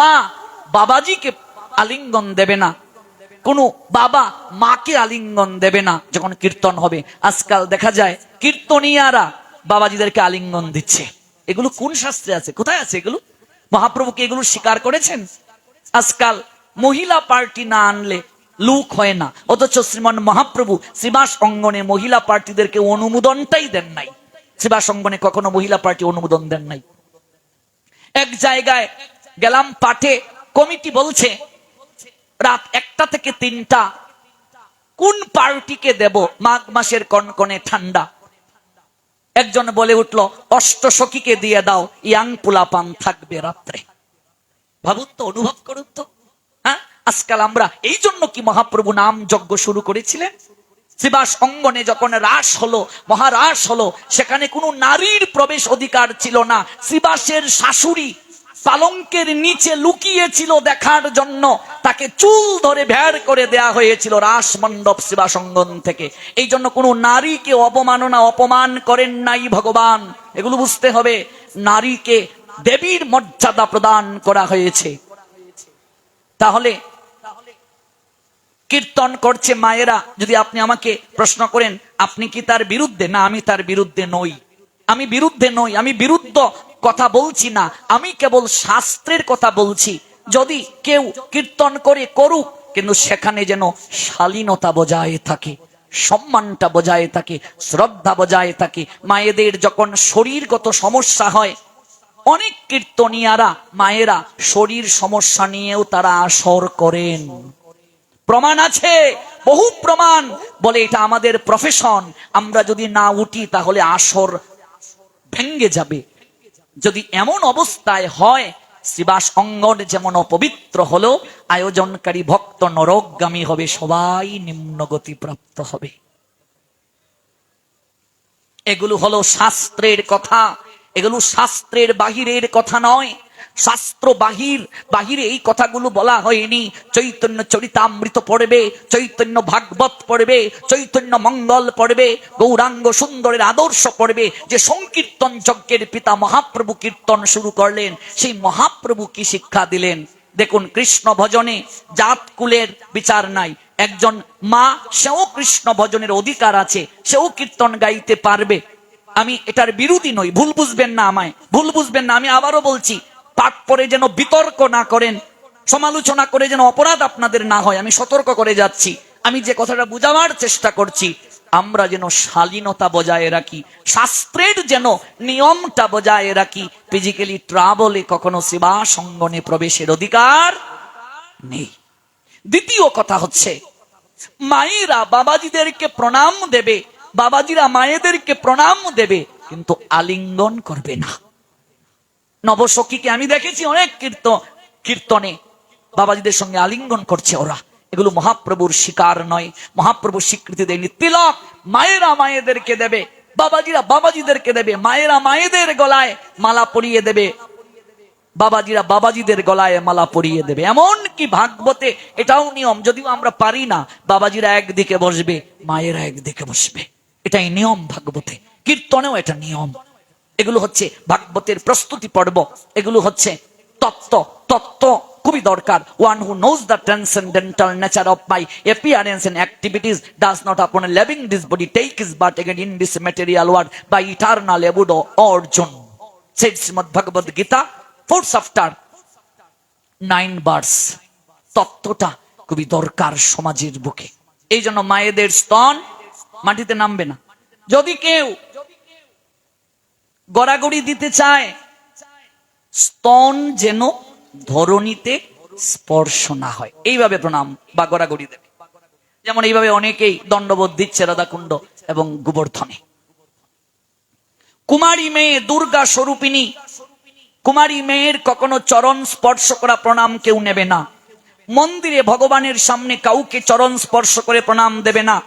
মা বাবাজিকে আলিঙ্গন দেবে না। কোনো বাবা মাকে আলিঙ্গন দেবে না যখন কীর্তন হবে। আজকাল দেখা যায় কীর্তনিয়ারা বাবাজিদেরকে আলিঙ্গন দিচ্ছে। এগুলো কোন শাস্ত্রে আছে? কোথায় আছে এগুলো? মহাপ্রভুকে এগুলো স্বীকার করেছেন? আজকাল মহিলা পার্টি না আনলে লুক হয় না। অথচ শ্রীমান মহাপ্রভু শ্রীবাস অঙ্গনে মহিলা পার্টিদেরকে অনুমোদনটাই দেন নাই। শ্রীবাস অঙ্গনে কখনো মহিলা পার্টি অনুমোদন দেন নাই। এক জায়গায় গেলাম পাঠে, কমিটি বলছে, রাত একটা থেকে তিনটা, কোন পার্টিকে দেব? মাঘ মাসের কনকনে ঠান্ডা। একজন বলে উঠল অষ্ট সখীকে দিয়ে দাও, ইয়াং পুলাপান থাকবে রাত্রে। ভাবুন তো, অনুভব করুন তো। হ্যাঁ? আজকাল আমরা এই জন্য কি মহাপ্রভু নাম যজ্ঞ শুরু করেছিলেন? শ্রীবাস অঙ্গনে যখন রাস হলো, মহারাস হলো, সেখানে কোনো নারীর প্রবেশ অধিকার ছিল না। শ্রীবাসের শাশুড়ি পালঙ্কের নিচে লুকিয়েছিল দেখার জন্য তাকে চুল ধরে ভের করে দেয়া হয়েছিল রাস মণ্ডপ শ্রীবাস অঙ্গন থেকে। এই জন্য কোনো নারীকে অপমাননা, অপমান করেন নাই ভগবান। এগুলো বুঝতে হবে, নারীকে দেবীর মর্যাদা প্রদান করা হয়েছে। তাহলে কীর্তন করছে মায়েরা, যদি আপনি আমাকে প্রশ্ন করেন, আপনি কি তার বিরুদ্ধে? না, আমি তার বিরুদ্ধে নই। আমি বিরুদ্ধে নই, আমি বিরুদ্ধ কথা বলছি না, আমি কেবল শাস্ত্রের কথা বলছি। যদি কেউ কীর্তন করে, করুক, কিন্তু সেখানে যেন শালীনতা বজায় থাকে, সম্মানটা বজায় থাকে, শ্রদ্ধা বজায় থাকে। মায়েদের যখন শরীরগত সমস্যা হয়, অনেক কীর্তনিয়ারা, মায়েরা শরীর সমস্যা নিয়েও তারা আসর করেন। প্রমাণ আছে, বহু প্রমাণ। বলে এটা আমাদের প্রফেশন আমরা যদি না উঠি, তাহলে আসর ভেঙ্গে যাবে। যদি এমন অবস্থায় হয় শ্রীবাস অঙ্গন যেমন অপবিত্র হলো, আয়োজনকারী ভক্ত নরকগামী হবে, সবাই নিম্নগতি প্রাপ্ত হবে। এগুলো হলো শাস্ত্রের কথা, এগুলো শাস্ত্রের বাহিরের কথা নয় শাস্ত্র বাহির বাহিরে এই কথাগুলো বলা হয়নি। চৈতন্য চরিতামৃত পড়বে, চৈতন্য ভাগবত পড়বে, চৈতন্য মঙ্গল পড়বে, গৌরাঙ্গ সুন্দরের আদর্শ পড়বে। যে সংকীর্তন যজ্ঞের পিতা মহাপ্রভু কীর্তন শুরু করলেন, সেই মহাপ্রভু কি শিক্ষা দিলেন? দেখুন, কৃষ্ণ ভজনে জাত কুলের বিচার নাই। একজন মা, সেও কৃষ্ণ ভজনের অধিকার আছে, সেও কীর্তন গাইতে পারবে। আমি এটার বিরোধী নই, ভুল বুঝবেন না আমায়। ভুল বুঝবেন না, আমি আবারও বলছি পাঠ পরে যেন বিতর্ক না করেন, সমালোচনা করে যেন অপরাধ আপনাদের না হয়, আমি সতর্ক করে যাচ্ছি। আমি যে কথাটা বুঝাবার চেষ্টা করছি, আমরা যেন শালীনতা বজায় রাখি, শাস্ত্রের যেন নিয়মটা বজায় রাখি। ফিজিক্যালি ট্রাভেলে কখনো সেবা সঙ্গনে প্রবেশের অধিকার নেই। দ্বিতীয় কথা হচ্ছে, মায়েরা বাবাজিদেরকে প্রণাম দেবে, বাবাজিরা মায়েদেরকে প্রণাম দেবে, কিন্তু আলিঙ্গন করবে না। নবসখীকে আমি দেখেছি অনেক কীর্তন কীর্তনে। বাবাজিদের সঙ্গে আলিঙ্গন করছে ওরা। এগুলো মহাপ্রভুর শিকার নয়। মহাপ্রভুর স্বীকৃতি দেয়নি। তিলক মায়েরা মায়েদেরকে দেবে। বাবাজিরা বাবাজিদেরকে দেবে। মায়েরা মায়েদের গলায় মালা পরিয়ে দেবে। বাবাজিরা বাবাজিদের গলায় মালা পরিয়ে দেবে। এমন কি ভাগবতে এটাও নিয়ম, যদিও আমরা পারি না, বাবাজিরা একদিকে বসবে, মায়েরা একদিকে বসবে। এটাই নিয়ম ভাগবতে। কীর্তনেও এটা নিয়ম। এগুলো হচ্ছে ভাগবতের প্রস্তুতি পর্ব। এগুলো হচ্ছে তত্ত্ব। তত্ত্ব খুবই দরকার। One who knows the transcendental nature of my appearance and activities does not upon leaving this body take his birth again in this material world by eternal abode Arjun said Shrimad Bhagavad Gita fourth chapter nine verse তত্ত্বটা খুবই দরকার সমাজের বুকে। এই জন্য মায়েদের স্তন মাটিতে নামবে না। যদি কেউ গড়াগড়ি দিতে চায়। স্তন যেন ধরণীতে স্পর্শ না হয়। এইভাবে প্রণাম বা গড়াগড়ি দেবে। যেমন এইভাবে অনেকেই দণ্ডবোধ দিচ্ছে রাধাকুণ্ড এবং গোবর্ধনে। কুমারী মেয়ে দুর্গা স্বরূপিনী কুমারী মেয়ের কখনো চরণ স্পর্শ করা প্রণাম কেউ নেবে না। মন্দিরে ভগবানের সামনে কাউকে চরণ স্পর্শ করে প্রণাম দেবে না।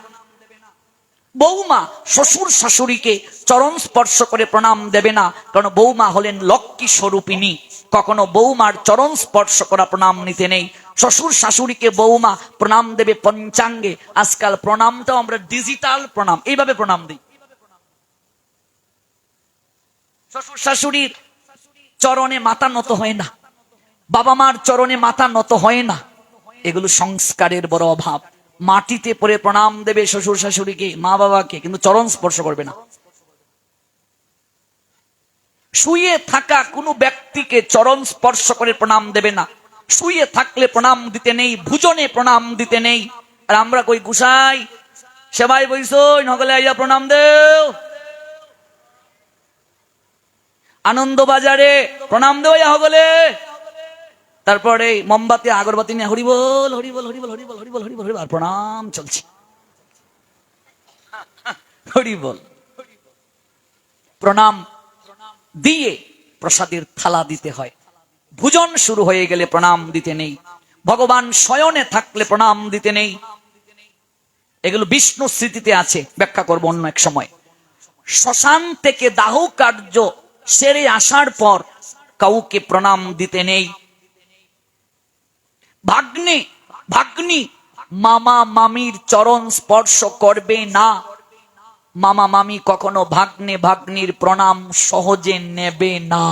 বৌমা শ্বশুর শাশুড়িকে চরণ স্পর্শ করে প্রণাম দেবে না, কারণ বৌমা হলেন লক্ষ্মী স্বরূপিনী কখনো বৌমার চরণ স্পর্শ করা প্রণাম নিতে নেই। শ্বশুর শাশুড়িকে বৌমা প্রণাম দেবে পঞ্চাঙ্গে। আজকাল প্রণামটাও আমরা ডিজিটাল প্রণাম, এইভাবে প্রণাম দিই। শ্বশুর শাশুড়ির চরণে মাথা নত হয় না। বাবা মার চরণে মাথা নত হয় না। এগুলো সংস্কারের বড় অভাব। মাটিতে পড়ে প্রণাম দেবে শ্বশুর শাশুড়িকে, মা বাবাকে, কিন্তু চরণ স্পর্শ করবে না। শুয়ে থাকা কোনো ব্যক্তিকে চরণ স্পর্শ করে প্রণাম দেবে না। শুয়ে থাকলে প্রণাম দিতে নেই, ভুজনে প্রণাম দিতে নেই। আর আমরা কই গুসাই? সেবাই বইস নগলে আইয়া প্রণাম দেও। আনন্দ বাজারে প্রণাম দেও ইয়া হগলে। তারপরে মোমবাতি, আগরবাতি নিয়ে হরিবল হরিবল হরিবল হরিবল হরিবল হরিবল হরিবল প্রণাম চলছে। হরিবল। প্রণাম দিয়ে প্রসাদের থালা দিতে হয়। ভোজন শুরু হয়ে গেলে প্রণাম দিতে নেই। ভগবান শয়নে থাকলে প্রণাম দিতে নেই। এগুলো বিষ্ণু স্মৃতিতে আছে, ব্যাখ্যা করব অন্য এক সময়। শ্মশান থেকে দাহ কার্য সেরে আসার পর কাউকে প্রণাম দিতে নেই। ভাগ্নে, ভাগ্নি, মামা মামির চরণ স্পর্শ করবে না। মামা মামি কখনো ভাগ্নে ভাগ্নির প্রণাম সহজে নেবে না।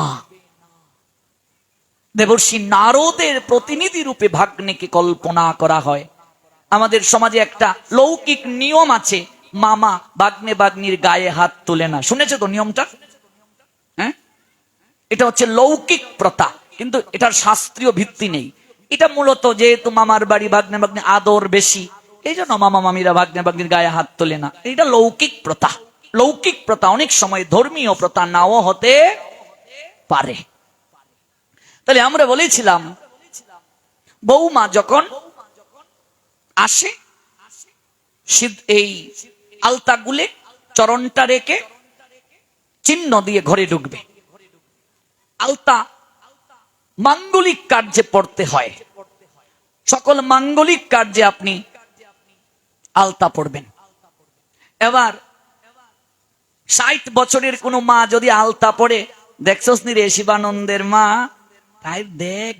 দেবর্ষী নারদের প্রতিনিধি রূপে ভাগ্নেকে কল্পনা করা হয়। আমাদের সমাজে একটা লৌকিক নিয়ম আছে, মামা ভাগ্নে ভাগ্নির গায়ে হাত তোলে না। শুনেছো তো নিয়মটা? হ্যাঁ? এটা হচ্ছে লৌকিক প্রথা, কিন্তু এটার শাস্ত্রীয় ভিত্তি নেই। এটা মূলত যেহেতু মামার বাড়ি ভাগ্নে ভাগ্নে আদর বেশি এই জন্য মামা মামিরা ভাগ্নে ভাগ্নির গায়ে হাত তোলে না। এটা লৌকিক প্রথা লৌকিক প্রথা। অনেক সময় ধর্মীয় প্রথা নাও হতে পারে। তাহলে আমরা বলেছিলাম বৌমা যখন আসে এই আলতা গুলে চরণটা রেখে চিহ্ন দিয়ে ঘরে ঢুকবে। আলতা মাঙ্গলিক কার্যে পড়তে হয়। সকল মাঙ্গলিক কার্যে আপনি আলতা পড়বেন। এবার ষাট বছরের কোনো মা যদি আলতা পড়ে, দেখছস নি শিবানন্দের মা? তাই দেখ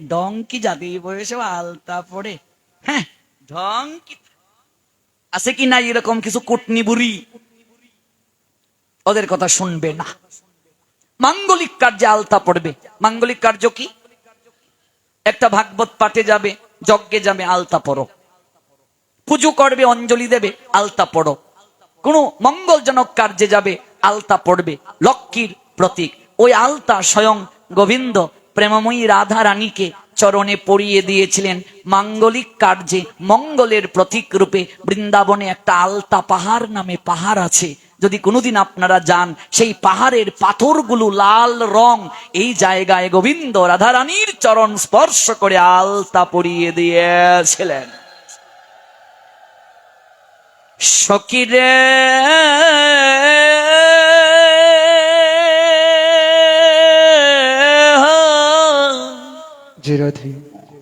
বয়সে আলতা পড়ে। হ্যাঁ ঢঙ্কি আছে কি না এরকম কিছু কুটনি বুড়ি? ওদের কথা শুনবে না। মাঙ্গলিক কার্যে আলতা পড়বে। মাঙ্গলিক কার্য কি? একটা ভাগবত পাঠে যাবে, যজ্ঞে যাবে, আলতা পড়ো পুজো করবে, অঞ্জলি দেবে, আলতা পড়ো কোন মঙ্গলজনক কার্যে যাবে, আলতা পড়বে। লক্ষ্মীর প্রতীক। ওই আলতা স্বয়ং গোবিন্দ প্রেমময়ী রাধা রানীকে চরণে পরিয়ে দিয়েছিলেন। মাঙ্গলিক কার্যে মঙ্গলের প্রতীক রূপে বৃন্দাবনে একটা আলতা পাহাড় নামে পাহাড় আছে। যদি কোনোদিন আপনারা যান সেই পাহাড়ের পাথরগুলো লাল রং এই জায়গায় গোবিন্দ রাধারানীর চরণ স্পর্শ করে আলতা পরিয়ে দিয়েছিলেন। সকিরে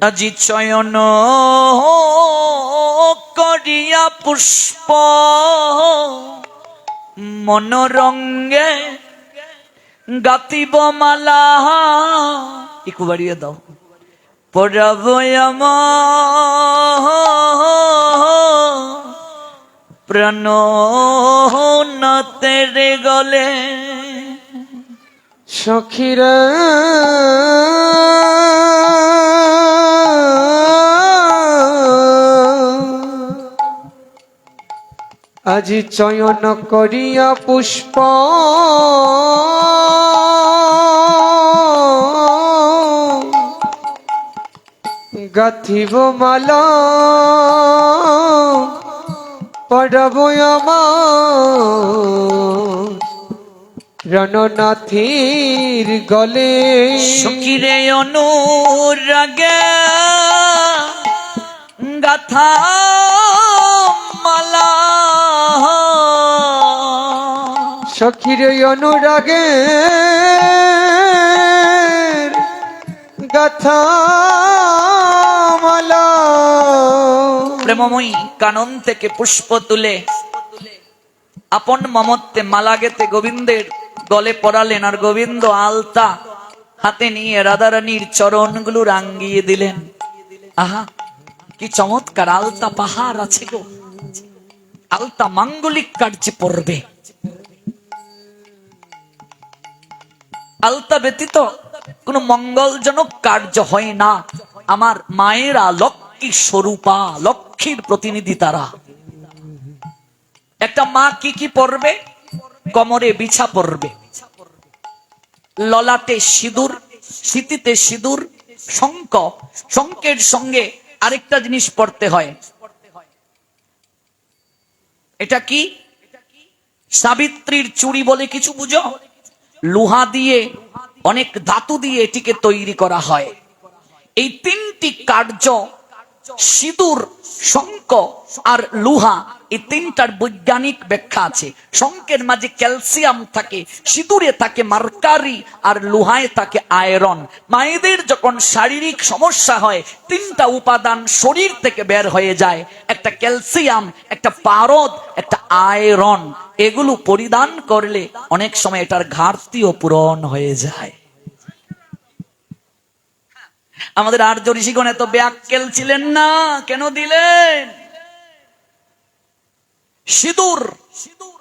আজি চয়ন করিয়া পুষ্প মনোরঙ্গে গাতিব মালা। একটু বাড়িয়ে দাও। পরাবয়াম প্রাণ গলে। সখীরা আজি চয়ন করিয়া পুষ্প। গাথিব মালা। পড়ব আমার রণনাথীর গলে। সখিরে অনুরাগে গাথা সখীর অনুরাগে গাথা মালা। প্রেমময়ী কানন থেকে পুষ্প তুলে আপন মমত্বে মালা গেতে গোবিন্দের গলে পড়ালেন আর গোবিন্দ আলতা হাতে নিয়ে রাধারানীর চরণগুলো রাঙ্গিয়ে দিলেন। আহা, কি চমৎকার আলতা পাহাড় আছে গো। আলতা মাঙ্গলিক কার্যে পড়বে। আলতা ব্যতীত কোনো মঙ্গলজনক কার্য হয় না। আমার মায়েরা লক্ষ্মী স্বরূপা, লক্ষ্মীর প্রতিনিধি তারা। একটা মা কি কি পরবে? কমরে বিছা পরবে। ললাটে সিঁদুর, স্মৃতিতে সিঁদুর শঙ্ক শঙ্কের সঙ্গে আরেকটা জিনিস পড়তে হয়। এটা কি? সাবিত্রীর চুড়ি বলে কিছু বুঝো? লোহা দিয়ে অনেক ধাতু দিয়ে এটিকে তৈরি করা হয়। এই তিনটি কার্য সিঁদুর শঙ্ক আর লোহা, এই তিনটার বৈজ্ঞানিক ব্যাখ্যা আছে। শঙ্কের মাঝে ক্যালসিয়াম থাকে, সিঁদুরে থাকে মার্কারি আর লোহায় থাকে আয়রন। মায়েদের যখন শারীরিক সমস্যা হয়, তিনটা উপাদান শরীর থেকে বের হয়ে যায়। একটা ক্যালসিয়াম, একটা পারদ, একটা আয়রন। এগুলো পরিধান করলে অনেক সময় এটার ঘাটতিও পূরণ হয়ে যায়। আমাদের আর্য ঋষিগণ এত ব্যাক্কেল ছিলেন না, কেন দিলেন? সিঁদুর। সিঁদুর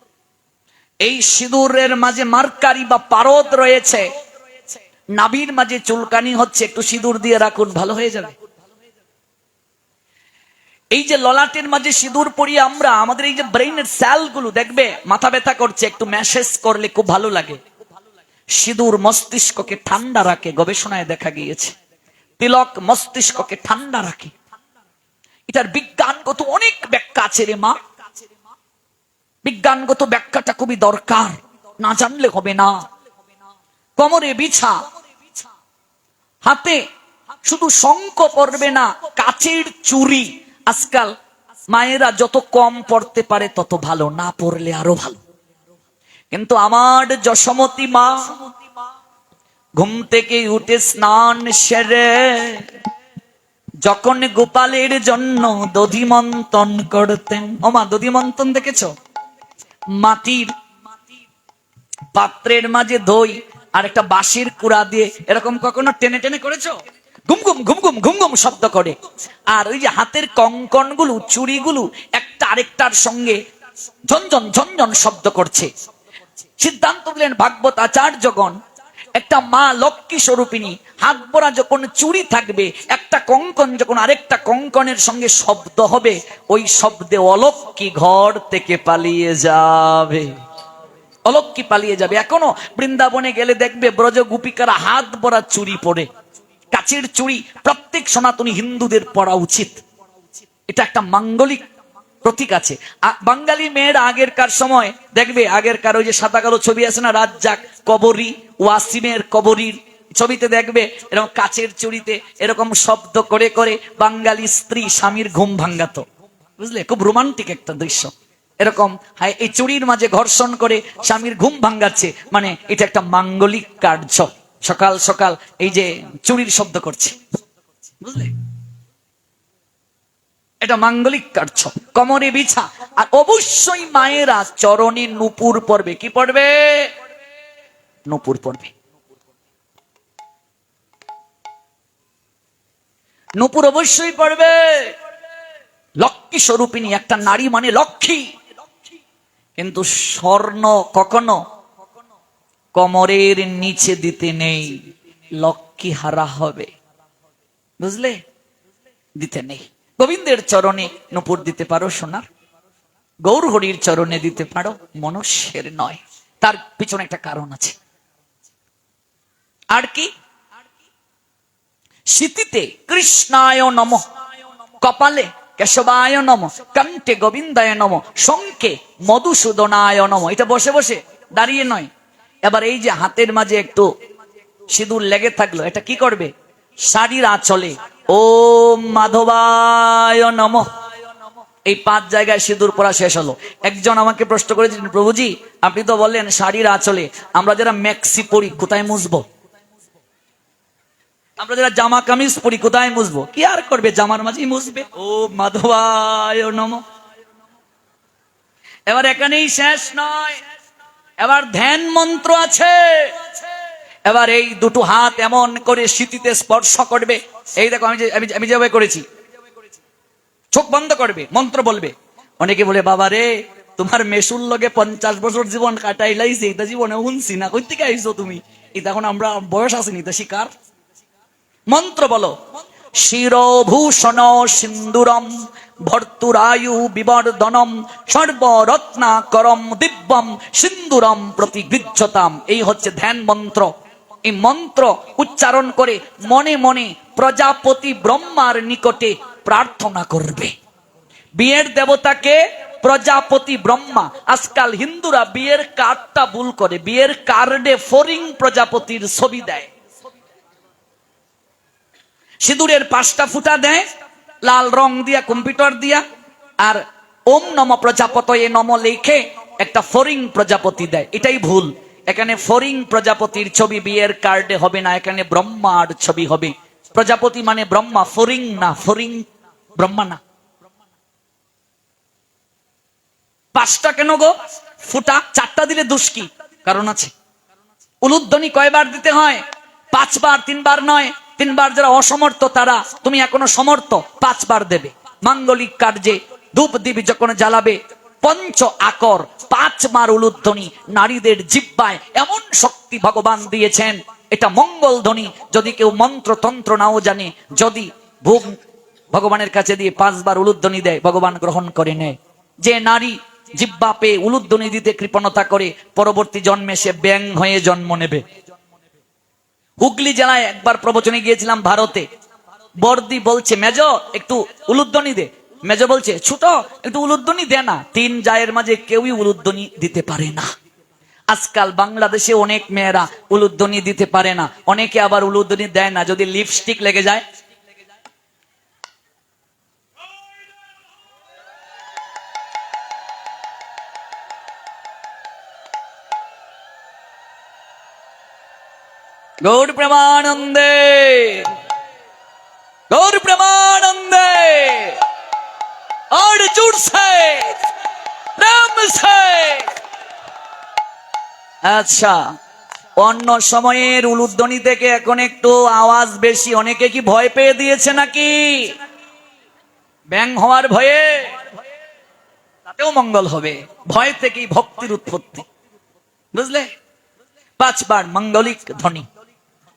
এই সিঁদুরের মাঝে মার্কারি বা পারদ রয়েছে। নাভির মাঝে চুলকানি হচ্ছে, একটু সিঁদুর দিয়ে রাখুন, ভালো হয়ে যাবে। এই যে ললাটের মাঝে সিঁদুর পরিয়ে আমরা, আমাদের এই যে ব্রেইনের সেলগুলো দেখবে, মাথা ব্যথা করছে, একটু ম্যাসেজ করলে খুব ভালো লাগে। সিঁদুর মস্তিষ্ককে ঠান্ডা রাখে, গবেষণায় দেখা গিয়েছে। তিলক মস্তিষ্ককে ঠান্ডা রাখে। এটার বিজ্ঞানগত অনেক ব্যাখ্যা আছে রে মা। বিজ্ঞানগত ব্যাখ্যাটা খুবই দরকার। না জানলে হবে না। কোমরে বিছা। হাতে শুধু শঙ্খ পরবে না, কাচের চুরি আজকাল মায়েরা যত কম পড়তে পারে, তত ভালো। না পড়লে আরও ভালো। কিন্তু আমার যশমতী মা ঘুম থেকে উঠে স্নান সেরে, যখন গোপালের জন্য দধিমন্তন করতেন ওমা দধিমন্তন দেখেছ? মাটির পাত্রের মাঝে দই আর একটা বাঁশির কুড়া দিয়ে এরকম কখনো টেনে টেনে করেছ? ঘুম ঘুম ঘুম ঘুম ঘুম ঘুম শব্দ করে। আর ওই যে হাতের কঙ্কনগুলো চুড়িগুলো একটা আরেকটার সঙ্গে ঝনঝন ঝনঝন শব্দ করছে। সিদ্ধান্ত দিলেন ভাগবত আচার্যগণ একটা মা লক্ষ্মী স্বরূপিনী হাত ভরা যখন চুরি থাকবে, একটা কঙ্কন যখন আরেকটা কঙ্কনের সঙ্গে শব্দ হবে, ওই শব্দে অলক্ষ্মী ঘর থেকে পালিয়ে যাবে। অলক্ষ্মী পালিয়ে যাবে। এখনও বৃন্দাবনে গেলে দেখবে ব্রজ গোপিকারা হাত ভরা চুরি পরে কাচের চুরি প্রত্যেক সনাতনী হিন্দুদের পড়া উচিত। এটা একটা মাঙ্গলিক প্রতীক আছে। বাঙালি মেয়েরা আগেরকার সময়, দেখবে, আগেরকার ওই যে সাদা কালো ছবি আছে না রাজ্জাক কবরী, ওয়াসিমের কবরীর ছবিতে দেখবে, এরকম কাচের চুরিতে এরকম শব্দ করে করে বাঙালি স্ত্রী স্বামীর ঘুম ভাঙ্গাতো। বুঝলে? খুব রোমান্টিক একটা দৃশ্য। এরকম, হায়, এই চুরির মাঝে ঘর্ষণ করে স্বামীর ঘুম ভাঙ্গাচ্ছে মানে এটা একটা মাঙ্গলিক কার্য। সকাল সকাল এই যে চুরির শব্দ করছে। বুঝলে? এটা মাঙ্গলিক কার্য। কমরে বিছা। আর অবশ্যই মায়েরা চরণে নুপুর পড়বে। কি পড়বে? নুপুর পড়বে। নুপুর অবশ্যই পড়বে। লক্ষ্মী স্বরূপিনী একটা নারী মানে লক্ষ্মী। কিন্তু স্বর্ণ কখনো কমরের নিচে দিতে নেই। লক্ষ্মী হারা হবে। বুঝলে? দিতে নেই। গোবিন্দের চরণে নুপুর দিতে পারো সোনার। গৌর হরির চরণে দিতে পারো মনুষ্যের নয়। তার পিছনে একটা কারণ আছে। আর কি? স্মৃতিতে কৃষ্ণায় নম। কপালে কেশবায় নম। কণ্ঠে গোবিন্দায় নম। শঙ্কে মধুসূদনায় নম। এটা বসে বসে, দাঁড়িয়ে নয়। এবার এই যে হাতের মাঝে একটু সিঁদুর লেগে থাকল, এটা কি করবে? শাড়ির আঁচলে ও মাধবায় নম। এই পাঁচ জায়গায় সিঁদুর পরা শেষ হলো। একজন আমাকে প্রশ্ন করেছিলেন, প্রভুজি, আপনি তো বললেন শাড়ির আঁচলে আমরা যারা ম্যাক্সি পরি, কোথায় মুছবো? আমরা যারা জামা কামিজ পরি, কোথায় মুছবো? কি আর করবে? জামার মাঝেই মুছবে। ও মাধবায় নম। এবার এখানেই শেষ নয়। এবার ধ্যান মন্ত্র আছে। এবার এই দুটো হাত এমন করে স্মৃতিতে স্পর্শ করবে। এই দেখো, আমি যে আমি যেভাবে করেছি, চোখ বন্ধ করবে, মন্ত্র বলবে। অনেকে বলে, বাবা রে, তোমার মেশুর লগে পঞ্চাশ বছর জীবন কাটাইলাইছে এটা জীবনে শুনছি না। কই থেকে আইছো তুমি? এটা এখন আমরা বয়স আসেনি তা, শিকার? মন্ত্র বলো, শিরভূষণ সিন্দুরম ভর্তুরায়ু বিবর্ধনম, সর্বরত্নাকরম দিব্যম সিন্দুরম প্রতিগৃহ্যতাম এই হচ্ছে ধ্যান মন্ত্র। এই মন্ত্র উচ্চারণ করে মনে মনে প্রজাপতি ব্রহ্মার নিকটে প্রার্থনা করবে। বিয়ের দেবতাকে প্রজাপতি ব্রহ্মা, আজকাল হিন্দুরা বিয়ের কার্ডটা ভুল করে, বিয়ের কার্ডে ফরিং প্রজাপতির ছবি দেয়। সিঁদুরের পাঁচটা ফুটা দেয়, লাল রং দিয়া, কম্পিউটার দিয়া, আর ওম নম প্রজাপতয়ে নম লেখে একটা ফরিং প্রজাপতি দেয়। এটাই ভুল। এখানে ফরিং প্রজাপতির ছবি বিয়ের কার্ডে হবে না, এখানে ব্রহ্মার ছবি হবে। প্রজাপতি মানে ব্রহ্মা, ফরিং না, ফরিং ব্রহ্মা না। পাঁচটা কেন গো? ফুটা, চারটা দিলে দোষ কি? কারণ আছে। উলুধ্বনি কয়বার দিতে হয়? পাঁচবার, তিনবার নয়। তিনবার যারা অসমর্থ তারা, তুমি এখনও সমর্থ, পাঁচবার দেবে। মাঙ্গলিক কার্যে ধূপ দিবি যখন জ্বালাবে পঞ্চ আকর পাঁচবার উলুধ্বনি, নারীদের জিব্বায় এমন শক্তি ভগবান দিয়েছেন, এটা মঙ্গল ধ্বনি। যদি কেউ মন্ত্র নাও জানে, যদি ভোগ ভগবানের কাছে দিয়ে পাঁচবার উলুধ্বনি দেয়, ভগবান গ্রহণ করে নেয়। যে নারী জিব্বা পেয়ে উলুধ্বনি দিতে কৃপণতা করে, পরবর্তী জন্মে সে ব্যাং হয়ে জন্ম নেবে। হুগলি জেলায় একবার প্রবচনে গিয়েছিলাম ভারতে। বর্দি বলছে মেজ একটু উলুধ্বনি দে। মেজ বলছে, ছোট, একটু উলুধ্বনি দে না। তিন জায়ের মাঝে কেউই উলুধ্বনি দিতে পারে না। আজকাল বাংলাদেশে অনেক মেয়েরা উলুধ্বনি দিতে পারে না। অনেকে আবার উলুধ্বনি দেয় না। যদি লিপস্টিক লেগে যায়। গৌর প্রেমানন্দে। গৌর প্রেমানন্দে। और जुड़ से রাম সে আচ্ছা অন্য সময়ের উলুধ্বনি থেকে এখন একটু আওয়াজ বেশি অনেকে কি ভয় পেয়ে দিয়েছে নাকি ব্যাং হওয়ার ভয়ে তাতেও মঙ্গল হবে ভয় থেকেই ভক্তির উৎপত্তি বুঝলে পাঁচবার মঙ্গলিক ধ্বনি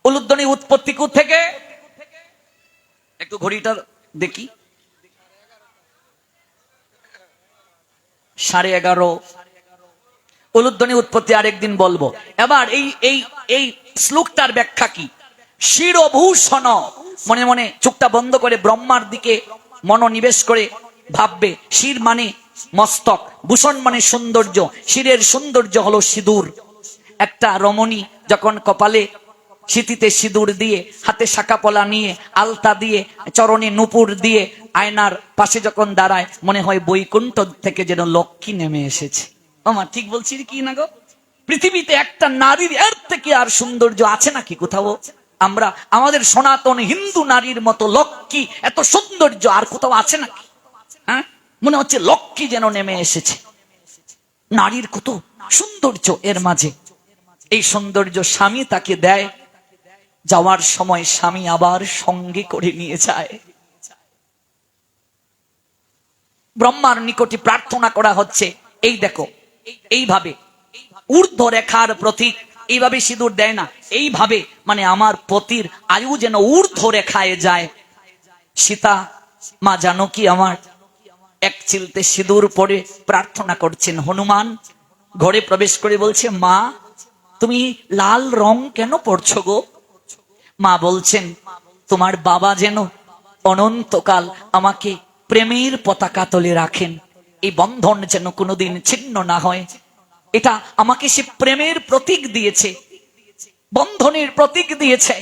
উলুধ্বনি উৎপত্তি কু থেকে একটু ঘড়িটা দেখি সাড়ে এগারো। উলুধ্বনি উৎপত্তি আরেকদিন বলব। এবার এই এই এই শ্লোকটার ব্যাখ্যা কি? শিরভূষণ। মনে মনে চোখটা বন্ধ করে ব্রহ্মার দিকে মনোনিবেশ করে ভাববে, শির মানে মস্তক, ভূষণ মানে সৌন্দর্য, শিরের সৌন্দর্য হলো সিঁদুর। একটা রমণী যখন কপালে স্মৃতিতে সিঁদুর দিয়ে, হাতে শাখা পলা নিয়ে, আলতা দিয়ে, চরণে নুপুর দিয়ে আয়নার পাশে যখন দাঁড়ায়, মনে হয় বৈকুণ্ঠ থেকে যেন লক্ষ্মী নেমে এসেছে। আমার ঠিক বলছি কি না গো? পৃথিবীতে একটা নারীর এর থেকে আর সৌন্দর্য আছে নাকি কোথাও? আমরা, আমাদের সনাতন হিন্দু নারীর মতো লক্ষ্মী, এত সৌন্দর্য আর কোথাও আছে নাকি? হ্যাঁ? মনে হচ্ছে লক্ষ্মী যেন নেমে এসেছে। নারীর কত সৌন্দর্য এর মাঝে। এই সৌন্দর্য স্বামী তাকে দেয় যাওয়ার সময় স্বামী আবার সঙ্গে করে নিয়ে যায়। ব্রহ্মার নিকটে প্রার্থনা করা হচ্ছে, এই দেখো, এইভাবে ঊর্ধ্ব রেখার প্রতীক, এইভাবে সিঁদুর দেয় না, এইভাবে মানে আমার পতির আয়ু যেন ঊর্ধ্ব রেখায় যায়। সীতা, মা জানো কি আমার এক চিলতে সিঁদুর পরে প্রার্থনা করছেন, হনুমান, ঘরে প্রবেশ করে বলছে, মা, তুমি লাল রং কেন পড়ছো গো? মা বলছেন, তোমার বাবা যেন অনন্তকাল আমাকে প্রেমের পতাকা তলে রাখেন এই বন্ধন যেন কোনোদিন ছিন্ন না হয়। এটা আমাকে সে প্রেমের প্রতীক দিয়েছে, বন্ধনের প্রতীক দিয়েছে।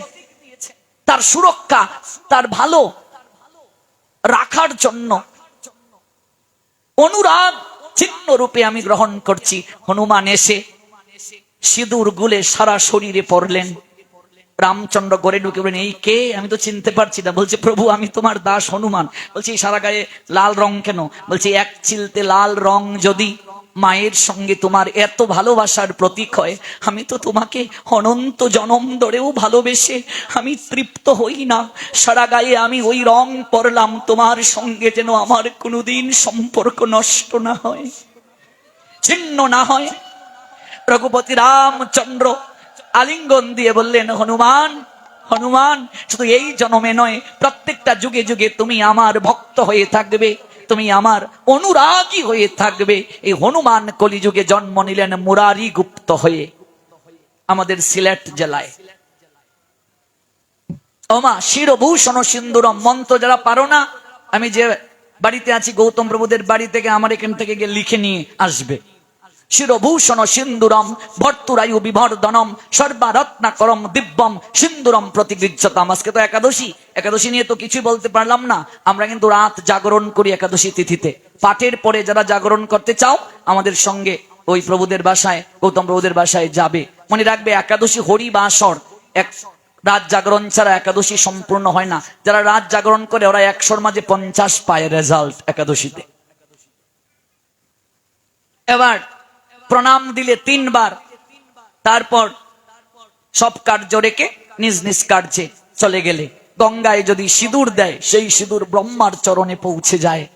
তার সুরক্ষা, তার ভালো রাখার জন্য অনুরাগ চিহ্ন রূপে আমি গ্রহণ করছি। হনুমান এসে সিঁদুর গুলে সারা শরীরে পড়লেন। রামচন্দ্র গড়ে ঢুকে বলেন, এই কে? আমি তো চিনতে পারছি না। বলছে, প্রভু, আমি তোমার দাস হনুমান। বলছি সারা গায়ে লাল রং কেন? বলছি, এক চিলতে লাল রং যদি মায়ের সঙ্গে তোমার এত ভালোবাসার প্রতীক হয়, আমি তো তোমাকে অনন্ত জনম ধরেও ভালোবেসে আমি তৃপ্ত হই না। সারা গায়ে আমি ওই রং পরলাম, তোমার সঙ্গে যেন আমার কোনোদিন সম্পর্ক নষ্ট না হয়, ছিন্ন না হয়। রঘুপতি রামচন্দ্র আলিঙ্গন দিয়ে বললেন, হনুমান হনুমান, শুধু এই জন্মে নয়, প্রত্যেকটা যুগে যুগে তুমি আমার ভক্ত হয়ে থাকবে, তুমি আমার অনুরাগী হয়ে থাকবে। এই হনুমান কলিযুগে জন্ম নিলেন মুরারি গুপ্ত হয়ে, আমাদের সিলেট জেলায়। ওমা, শিরভূষণ সিন্দুরম, মন্ত্র যারা পারো না, আমি যে বাড়িতে আছি, গৌতম প্রভুদের বাড়ি থেকে, আমার এখান থেকে গিয়ে লিখে নিয়ে আসবে। শিরভূষণ সিন্দুরম, ভর্তুরায়ু বিভর্দনম সর্বারত্নাকরম দিব্যম, সিন্দুরম প্রতিগৃহ্যতাম। আজকে তো একাদশী একাদশী নিয়ে তো কিছুই বলতে পারলাম না। আমরা কিন্তু রাত জাগরণ করি একাদশী তিথিতে। পাঠের পরে যারা জাগরণ করতে চাও, আমাদের সঙ্গে ওই প্রভুদের বাসায়, গৌতম প্রভুদের বাসায় যাবে। মনে রাখবে একাদশী হরি বাসর এক রাত জাগরণ ছাড়া একাদশী সম্পূর্ণ হয় না। যারা রাত জাগরণ করে, ওরা একশোর মাঝে পঞ্চাশ পায় রেজাল্ট একাদশীতে। এবার প্রণাম দিলে তিনবার। তারপর সব কার্য রেখে নিজ নিজ কার্যে চলে গেলে। গঙ্গায় যদি সিঁদুর দেয়, সেই সিঁদুর ব্রহ্মার চরণে পৌঁছে যায়।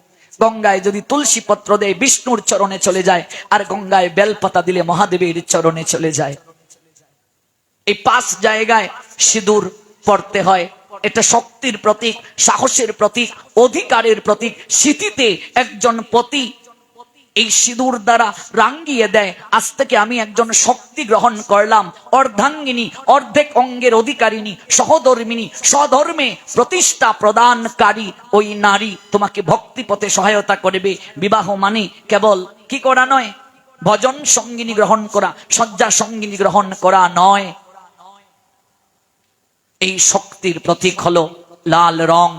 গঙ্গায় যদি তুলসী পত্র দেয়, বিষ্ণুর চরণে চলে যায়। আর গঙ্গায় বেলপাতা দিলে মহাদেবের চরণে চলে যায়। এই পাঁচ জায়গায় সিঁদুর পড়তে হয়। এটা শক্তির প্রতীক, সাহসের প্রতীক, অধিকারের প্রতীক। স্মৃতিতে একজন পতি এই সিঁদুর দ্বারা রাঙ্গিয়ে দেয়। আজ থেকে আমি একজন শক্তি গ্রহণ করলাম। অর্ধাঙ্গিনী, অর্ধেক অঙ্গের অধিকারিণী, সহধর্মিনী, স্বধর্মে প্রতিষ্ঠা প্রদানকারী ওই নারী তোমাকে ভক্তি পথে সহায়তা করবে। বিবাহ মানে কেবল কি করা নয়? ভজন সঙ্গিনী গ্রহণ করা, শয্যা সঙ্গিনী গ্রহণ করা নয়। এই শক্তির প্রতীক হলো লাল রং।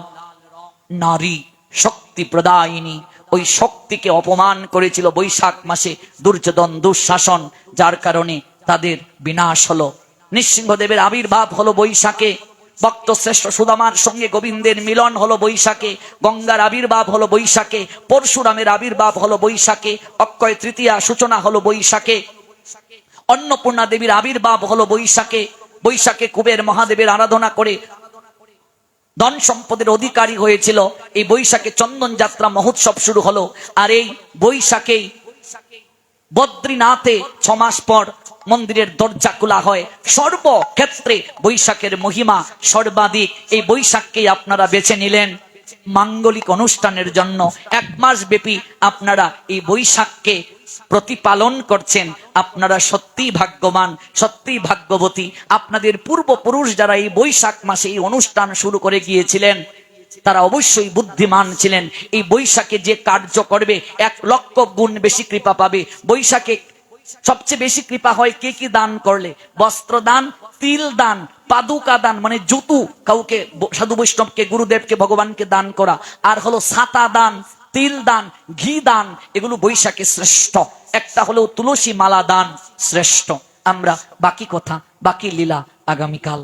নারী শক্তি প্রদায়িনী। ওই শক্তিকে অপমান করেছিল বৈশাখ মাসে দুর্যোধন, দুঃশাসন, যার কারণে তাদের বিনাশ হলো। নৃসিংহদেবের আবির্ভাব হলো বৈশাখে। ভক্ত শ্রেষ্ঠ সুদামার সঙ্গে গোবিন্দের মিলন হলো বৈশাখে। গঙ্গার আবির্ভাব হলো বৈশাখে। পরশুরামের আবির্ভাব হলো বৈশাখে। অক্ষয় তৃতীয়া সূচনা হলো বৈশাখে। অন্নপূর্ণা দেবীর আবির্ভাব হলো বৈশাখে। বৈশাখে কুবের মহাদেবের আরাধনা করে ধন সম্পদের অধিকারী হয়েছিল। এই বৈশাখে চন্দন যাত্রা মহোৎসব শুরু হলো। আর এই বৈশাখেই বদ্রীনাথে ছমাস পর মন্দিরের দরজা খোলা হয়। সর্বক্ষেত্রে বৈশাখের মহিমা সর্বাধিক। এই বৈশাখকেই আপনারা বেছে নিলেন মাঙ্গলিক অনুষ্ঠানের জন্য। এক মাস ব্যাপী আপনারা এই বৈশাখকে প্রতিপালন করছেন, আপনারা সত্যিই ভাগ্যবান, সত্যিই ভাগ্যবতী। আপনাদের পূর্বপুরুষ যারা এই বৈশাখ মাসে এই অনুষ্ঠান শুরু করে গিয়েছিলেন, তারা অবশ্যই বুদ্ধিমান ছিলেন। এই বৈশাখে যে কার্য করবে, এক লক্ষ গুণ বেশি কৃপা পাবে। বৈশাখে সবচেয়ে বেশি কৃপা হয় কে কি দান করলে? বস্ত্র দান, তিল দান, পাদুকা দান মানে জুতু। কাউকে সাধু বৈষ্ণবকে, গুরুদেবকে, ভগবানকে দান করা। আর হলো ছাতা দান তিল দান ঘি দান এগুলো বৈশাখে শ্রেষ্ঠ। একটা হলো তুলসী মালা দান শ্রেষ্ঠ। আমরা বাকি কথা, বাকি লীলা আগামীকাল